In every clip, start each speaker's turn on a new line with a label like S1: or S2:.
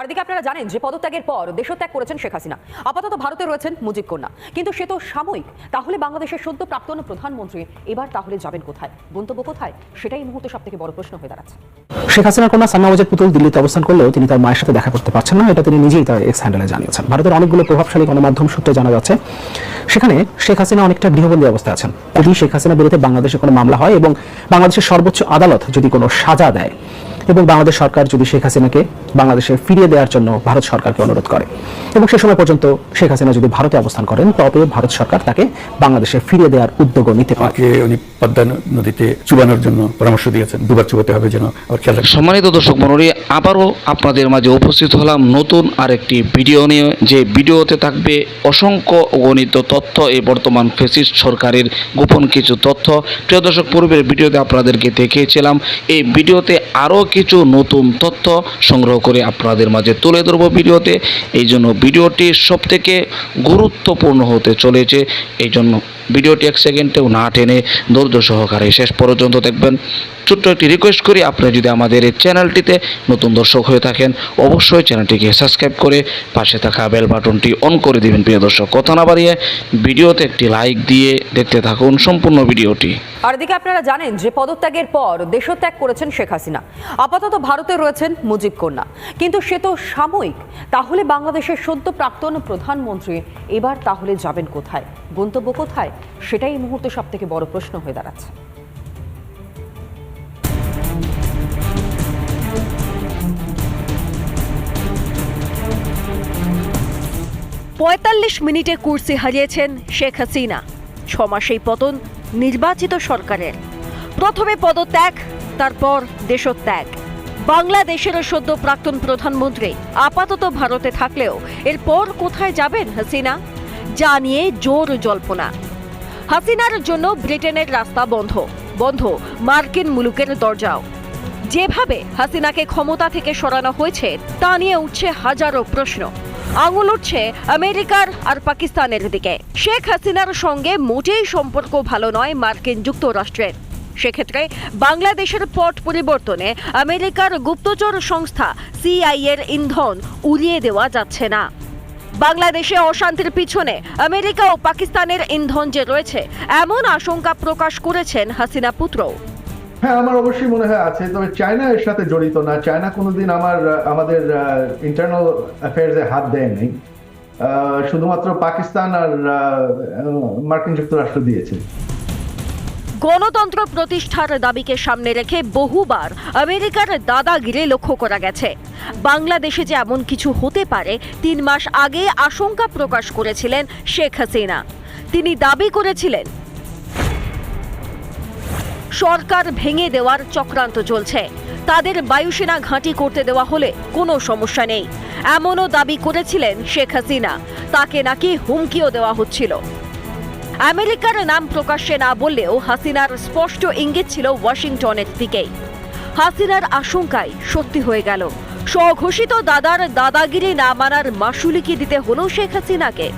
S1: আর আপনারা জানেন যে পদত্যাগের পর দেশত্যাগ করেছেন শেখ হাসিনা। আপাতত ভারতে রয়েছেন মুজিব কন্যা। কিন্তু সে তো সাময়িক। তাহলে বাংলাদেশের সদ্য প্রাক্তন প্রধানমন্ত্রী এবার তাহলে যাবেন কোথায়? গন্তব্য কোথায়? সেটাই এই মুহূর্তে সব থেকে বড় প্রশ্ন হয়ে দাঁড়াচ্ছে।
S2: শেখ হাসিনার কন্যা সালমা ওয়াজেদ পুতুল দিল্লিতে অবস্থান করলেও তিনি তার মায়ের সাথে দেখা করতে পারছেন না। এটা তিনি নিজেই তার এক্স হ্যান্ডেলে জানিয়েছেন। ভারতের অনেকগুলো প্রভাবশালী গণমাধ্যম সূত্রে জানা যাচ্ছে, সেখানে শেখ হাসিনা অনেকটা গৃহবন্দী অবস্থায় আছেন। যদি শেখ হাসিনা বিরুদ্ধে বাংলাদেশে কোনো মামলা হয় এবং বাংলাদেশের সর্বোচ্চ আদালত যদি কোনো সাজা দেয় এবং বাংলাদেশ সরকার যদি শেখ হাসিনাকে বাংলাদেশে ফিরিয়ে দেওয়ার জন্য ভারত সরকারকে অনুরোধ করে। এবং সে সময় পর্যন্ত শেখ হাসিনা যদি ভারতে অবস্থান করেন তবে ভারত সরকার তাকে বাংলাদেশে ফিরিয়ে দেওয়ার উদ্যোগও নিতে পারে।
S3: উনি পদ্মা নদীতে চুবানোর জন্য পরামর্শ দিয়েছেন। দুবার চুবাতে হবে যেন
S4: সম্মানিত দর্শক মন্ডলী আবারও আপনাদের মাঝে উপস্থিত হলাম নতুন আরেকটি ভিডিও নিয়ে। যে ভিডিওতে থাকবে অসংখ্য অগণিত তথ্য এই বর্তমান ফেসিস্ট সরকারের গোপন কিছু তথ্য। প্রিয় দর্শক পূর্বের ভিডিওতে আপনাদেরকে দেখিয়েছিলাম এই ভিডিওতে আরও কিছু নতুন তথ্য সংগ্রহ করে আপনাদের মাঝে তুলে ধরবো ভিডিওতে। এই জন্য ভিডিওটি সব থেকে গুরুত্বপূর্ণ হতে চলেছে। এই জন্য ভিডিওটি এক সেকেন্ডেও না টেনে ধৈর্য সহকারে শেষ পর্যন্ত দেখবেন। ছোট্ট একটি রিকোয়েস্ট করি, আপনি যদি আমাদের এই চ্যানেলটিতে নতুন দর্শক হয়ে থাকেন, অবশ্যই চ্যানেলটিকে সাবস্ক্রাইব করে পাশে থাকা বেল বাটনটি অন করে দিবেন, প্রিয় দর্শক। কথা না বাড়িয়ে ভিডিওতে একটি লাইক দিয়ে দেখতে থাকুন সম্পূর্ণ ভিডিওটি।
S1: আর দিকে আপনারা জানেন যে পদত্যাগের পর দেশত্যাগ করেছেন শেখ হাসিনা। আপাতত ভারতে রয়েছেন মুজিব কন্যা। কিন্তু সে তো সাময়িক। তাহলে বাংলাদেশের সদ্য প্রাক্তন প্রধানমন্ত্রী এবার তাহলে যাবেন কোথায়? গন্তব্য কোথায়? সেটাই এই মুহূর্তে সব থেকে বড় প্রশ্ন হয়ে দাঁড়াচ্ছে।
S5: পঁয়তাল্লিশ মিনিটে কুর্সি হারিয়েছেন শেখ হাসিনা। ছ মাসেই পতন নির্বাচিত সরকারের। প্রথমে পদত্যাগ তারপর দেশত্যাগ। বাংলাদেশের সদ্য প্রাক্তন প্রধানমন্ত্রী আপাতত ভারতে থাকলেও এরপর কোথায় যাবেন হাসিনা? যা নিয়ে জোর জল্পনা। হাসিনার জন্য ব্রিটেনের রাস্তা বন্ধ। বন্ধ মার্কিন মুলুকের দরজাও। যেভাবে হাসিনাকে ক্ষমতা থেকে সরানো হয়েছে, তা নিয়ে উঠছে হাজারো প্রশ্ন। আঙুল উঠছে আমেরিকার আর পাকিস্তানের দিকে। শেখ হাসিনার সঙ্গে মোটেই সম্পর্ক ভালো নয় মার্কিন যুক্তরাষ্ট্রের। সেক্ষেত্রে বাংলাদেশের পট পরিবর্তনে আমেরিকার গুপ্তচর সংস্থা সিআই এর ইন্ধন উড়িয়ে দেওয়া যাচ্ছে না। বাংলাদেশে অশান্তির পিছনে আমেরিকা ও পাকিস্তানের ইন্ধন যে রয়েছে, এমন আশঙ্কা প্রকাশ করেছেন হাসিনা পুত্র
S6: হ্যাঁ আমার অবশ্যই মনে হয় আছে, তবে চায়না এর সাথে জড়িত না। চায়না কোনোদিন আমার, আমাদের ইন্টারনাল অ্যাফেয়ার্সে হাত দেয়নি। শুধুমাত্র পাকিস্তান আর মার্কিন যুক্তরাষ্ট্র দিয়েছে।
S5: গণতন্ত্র প্রতিষ্ঠার দাবিকে সামনে রেখে বহুবার আমেরিকার দাদাগিরি লক্ষ্য করা গেছে। বাংলাদেশে যে এমন কিছু হতে পারে, তিন মাস আগে আশঙ্কা প্রকাশ করেছিলেন শেখ হাসিনা। তিনি দাবি করেছিলেন, সরকার ভেঙে দেওয়ার চক্রান্ত চলছে। তাদের বায়ুসেনা ঘাঁটি করতে দেওয়া হলে কোনো সমস্যা নেই। এমনও দাবি করেছিলেন শেখ হাসিনা। তাকে নাকি হুমকিও দেওয়া হচ্ছিল। আমেরিকার নাম প্রকাশ্যে না বললেও হাসিনার স্পষ্ট ইঙ্গিত ছিল ওয়াশিংটনের দিকেই হাসিনার আশঙ্কাই সত্যি হয়ে গেল। স্বঘোষিত দাদার দাদাগিরি না মানার মাসুলি কি দিতে হলো শেখ হাসিনাকে।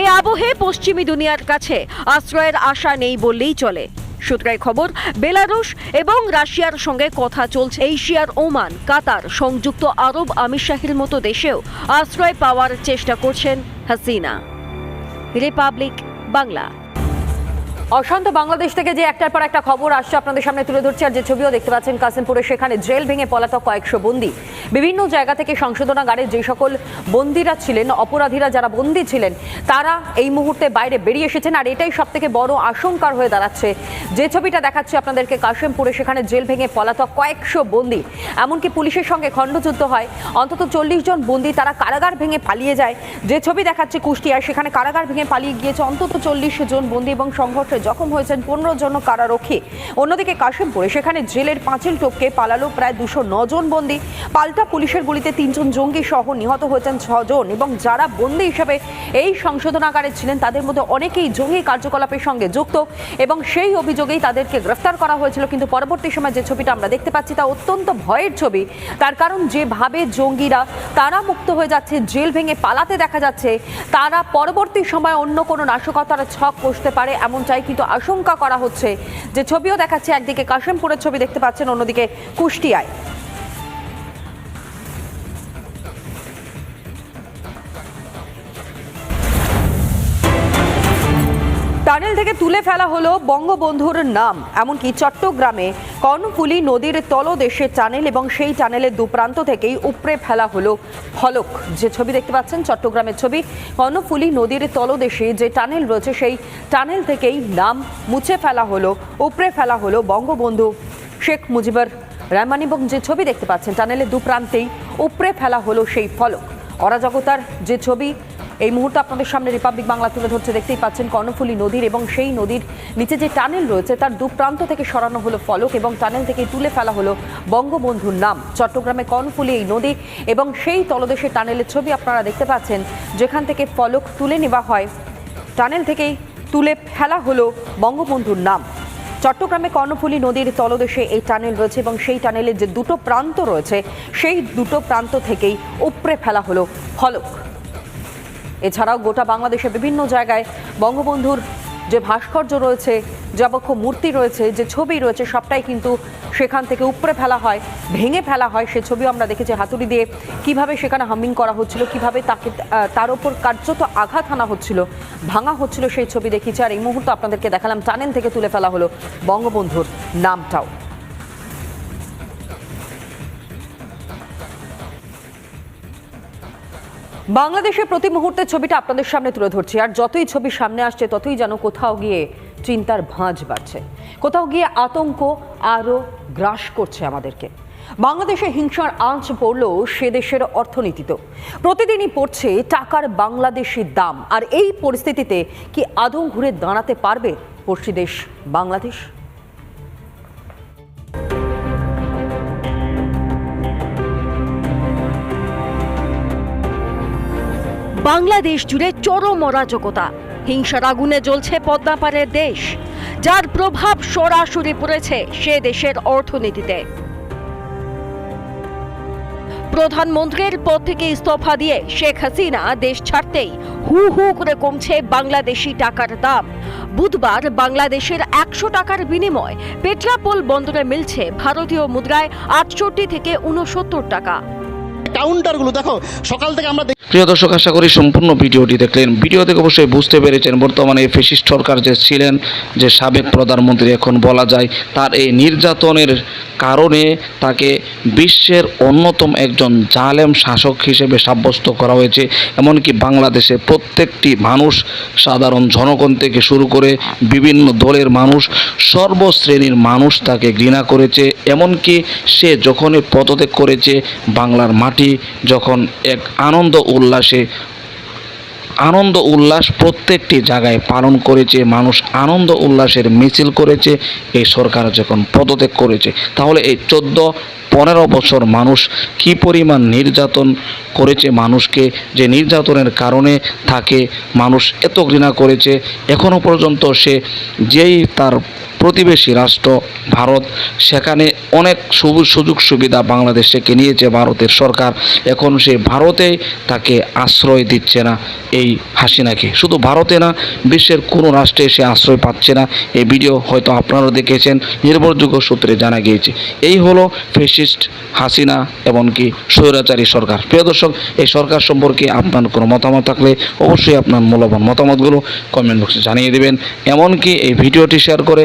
S5: এই আবহে পশ্চিমী দুনিয়ার কাছে আশ্রয়ের আশা নেই বললেই চলে। সূত্রের খবর, বেলারুশ এবং রাশিয়ার সঙ্গে কথা চলছে এশিয়ার ওমান, কাতার, সংযুক্ত আরব আমিরশাহীর মতো দেশেও আশ্রয় পাওয়ার চেষ্টা করছেন হাসিনা। রিপাবলিক বাংলা
S1: অশান্ত বাংলাদেশ থেকে যে একটার পর একটা খবর আসছে আপনাদের সামনে তুলে ধরছে, আর যে ছবিও দেখতে পাচ্ছেন কাসিমপুরে, সেখানে জেল ভেঙে পলাতক কয়েকশো বন্দী। বিভিন্ন জায়গা থেকে সংশোধনাগারে যে সকল বন্দীরা ছিলেন, অপরাধীরা যারা বন্দী ছিলেন, তারা এই মুহূর্তে বাইরে বেরিয়ে এসেছেন, আর এটাই সব থেকে বড় আশঙ্কার হয়ে দাঁড়াচ্ছে। যে ছবিটা দেখাচ্ছে আপনাদেরকে কাশিমপুরে সেখানে জেল ভেঙে পলাতক কয়েকশো বন্দী। এমনকি পুলিশের সঙ্গে খণ্ডযুদ্ধ হয়, অন্তত চল্লিশ জন বন্দী তারা কারাগার ভেঙে পালিয়ে যায়। যে ছবি দেখাচ্ছে কুষ্টিয়ায়, সেখানে কারাগার ভেঙে পালিয়ে গিয়েছে অন্তত চল্লিশ জন বন্দী এবং সংঘর্ষে জখম হয়েছেন পনেরো জন কারারক্ষী। অন্যদিকে কাশিমপুরে সেখানে জেলের পাঁচিল টপকে পালালো প্রায় দুশো জন বন্দি। পাল্টা পুলিশের গুলিতে তিনজন জঙ্গি সহ নিহত হয়েছেন ছজন এবং যারা বন্দি হিসেবে এই সংশোধনাগারে ছিলেন, তাদের মধ্যে অনেকেই জঙ্গি কার্যকলাপের সঙ্গে যুক্ত এবং সেই অভিযোগেই তাদেরকে গ্রেফতার করা হয়েছিল। কিন্তু পরবর্তী সময় যে ছবিটা আমরা দেখতে পাচ্ছি, তা অত্যন্ত ভয়ের ছবি। তার কারণ যেভাবে জঙ্গিরা তারা মুক্ত হয়ে যাচ্ছে, জেল ভেঙে পালাতে দেখা যাচ্ছে, তারা পরবর্তী সময় অন্য কোনো নাশকতার ছক কষতে পারে এমনটাই কিন্তু আশঙ্কা করা হচ্ছে। যে ছবিও দেখাচ্ছে একদিকে কাশিমপুরের ছবি দেখতে পাচ্ছেন অন্যদিকে কুষ্টিয়ায়। টানেল থেকে তুলে ফেলা হলো বঙ্গবন্ধুর নাম। এমনকি চট্টগ্রামে কর্ণফুলী নদীর তলদেশে টানেল এবং সেই টানেলের দুপ্রান্ত থেকেই উপড়ে ফেলা হলো ফলক যে ছবি দেখতে পাচ্ছেন, চট্টগ্রামের ছবি, কর্ণফুলী নদীর তলদেশে যে টানেল রয়েছে, সেই টানেল থেকেই নাম মুছে ফেলা হলো, উপড়ে ফেলা হলো বঙ্গবন্ধু শেখ মুজিবুর রহমান। এবং যে ছবি দেখতে পাচ্ছেন, টানেলের দুপ্রান্তেই উপড়ে ফেলা হলো সেই ফলক। অরাজকতার যে ছবি এই মুহূর্তে আপনাদের সামনে রিপাবলিক বাংলা তুলে ধরছে, দেখতেই পাচ্ছেন কর্ণফুলী নদীর এবং সেই নদীর নিচে যে টানেল রয়েছে, তার দু প্রান্ত থেকে সরানো হলো ফলক এবং টানেল থেকে তুলে ফেলা হলো বঙ্গবন্ধুর নাম। চট্টগ্রামে কর্ণফুলী এই নদী এবং সেই তলদেশে টানেলের ছবি আপনারা দেখতে পাচ্ছেন, যেখান থেকে ফলক তুলে নেওয়া হয়। টানেল থেকেই তুলে ফেলা হলো বঙ্গবন্ধুর নাম। চট্টগ্রামে কর্ণফুলী নদীর তলদেশে এই টানেল রয়েছে এবং সেই টানেলের যে দুটো প্রান্ত রয়েছে, সেই দুটো প্রান্ত থেকেই উপড়ে ফেলা হলো ফলক। এছাড়াও গোটা বাংলাদেশের বিভিন্ন জায়গায় বঙ্গবন্ধুর যে ভাস্কর্য রয়েছে যাবক্ষ মূর্তি রয়েছে, যে ছবি রয়েছে, সবটাই কিন্তু সেখান থেকে উপড়ে ফেলা হয়, ভেঙে ফেলা হয়। সে ছবিও আমরা দেখেছি হাতুড়ি দিয়ে কীভাবে সেখানে হামিং করা হচ্ছিল, কীভাবে তাকে তার ওপর কার্যত আঘাত হানা হচ্ছিল, ভাঙা হচ্ছিল সেই ছবি দেখিয়েছি আর এই মুহূর্তে আপনাদেরকে দেখালাম, টানেল থেকে তুলে ফেলা হলো বঙ্গবন্ধুর নামটাও। বাংলাদেশের প্রতি মুহূর্তে ছবিটা আপনাদের সামনে তুলে ধরছি। আর যতই ছবি সামনে আসছে, ততই যেন কোথাও গিয়ে চিন্তার ভাঁজ বাড়ছে। কোথাও গিয়ে আতঙ্ক আরও গ্রাস করছে আমাদেরকে। বাংলাদেশে হিংসার আঁচ পড়লেও সে দেশের অর্থনীতিতেও প্রতিদিনই পড়ছে টাকার বাংলাদেশি দাম। আর এই পরিস্থিতিতে কি আদৌ ঘুরে দাঁড়াতে পারবে পড়শি দেশ বাংলাদেশ?
S5: বাংলাদেশ জুড়ে চরম অরাজকতা। হিংসার আগুনে জ্বলছে পদ্মাপাড়ের দেশ। যার প্রভাব সরাসরি পড়েছে সে দেশের অর্থনীতিতে। প্রধানমন্ত্রীর পদ থেকে ইস্তফা দিয়ে শেখ হাসিনা দেশ ছাড়তেই হু হু করে কমছে বাংলাদেশি টাকার দাম। বুধবার বাংলাদেশের একশো টাকার বিনিময় পেট্রাপোল বন্দরে মিলছে ভারতীয় মুদ্রায় আটষট্টি থেকে উনসত্তর টাকা।
S7: কাউন্টারগুলো, দেখো, সকাল থেকে আমরা
S4: প্রিয় দর্শক, আশা করি সম্পূর্ণ ভিডিওটি দেখলেন। ভিডিও থেকে অবশ্যই বুঝতে পেরেছেন, বর্তমানে এই ফেসিস্ট সরকার যে ছিলেন, যে সাবেক প্রধানমন্ত্রী, এখন বলা যায়, তার এই নির্যাতনের কারণে তাকে বিশ্বের অন্যতম একজন জালেম শাসক হিসেবে সাব্যস্ত করা হয়েছে। এমনকি বাংলাদেশে প্রত্যেকটি মানুষ, সাধারণ জনগণ থেকে শুরু করে বিভিন্ন দলের মানুষ, সর্বশ্রেণীর মানুষ তাকে ঘৃণা করেছে। এমনকি সে যখনই পদত্যাগ করেছে, বাংলার মাটি যখন এক আনন্দ উল্লাসে, আনন্দ উল্লাস প্রত্যেকটি জায়গায় পালন করেছে, মানুষ আনন্দ উল্লাসের মিছিল করেছে, এই সরকার যখন পদত্যাগ করেছে, তাহলে এই চোদ্দ, পনেরো বছর মানুষ কি পরিমাণ নির্যাতন করেছে, মানুষকে যে নির্যাতনের কারণে তাকে মানুষ এত ঘৃণা করেছে এখনও পর্যন্ত সে যেই তার প্রতিবেশী রাষ্ট্র, ভারত, সেখানে অনেক সবুজ সুযোগ সুবিধা বাংলাদেশ থেকে নিয়েছে ভারতের সরকার। এখন সে ভারতে তাকে আশ্রয় দিচ্ছে না এই হাসিনাকে। শুধু ভারতে না, বিশ্বের কোনো রাষ্ট্রে সে আশ্রয় পাচ্ছে না। এই ভিডিও হয়তো আপনারা দেখেছেন, নির্ভরযোগ্য সূত্রে জানা গিয়েছে। এই হলো ফেসিস্ট হাসিনা এমনকি স্বৈরাচারী সরকার। প্রিয় দর্শক, এই সরকার সম্পর্কে আপনার কোনো মতামত থাকলে অবশ্যই আপনার মূল্যবান মতামতগুলো কমেন্ট বক্সে জানিয়ে দেবেন। এমনকি এই ভিডিওটি শেয়ার করে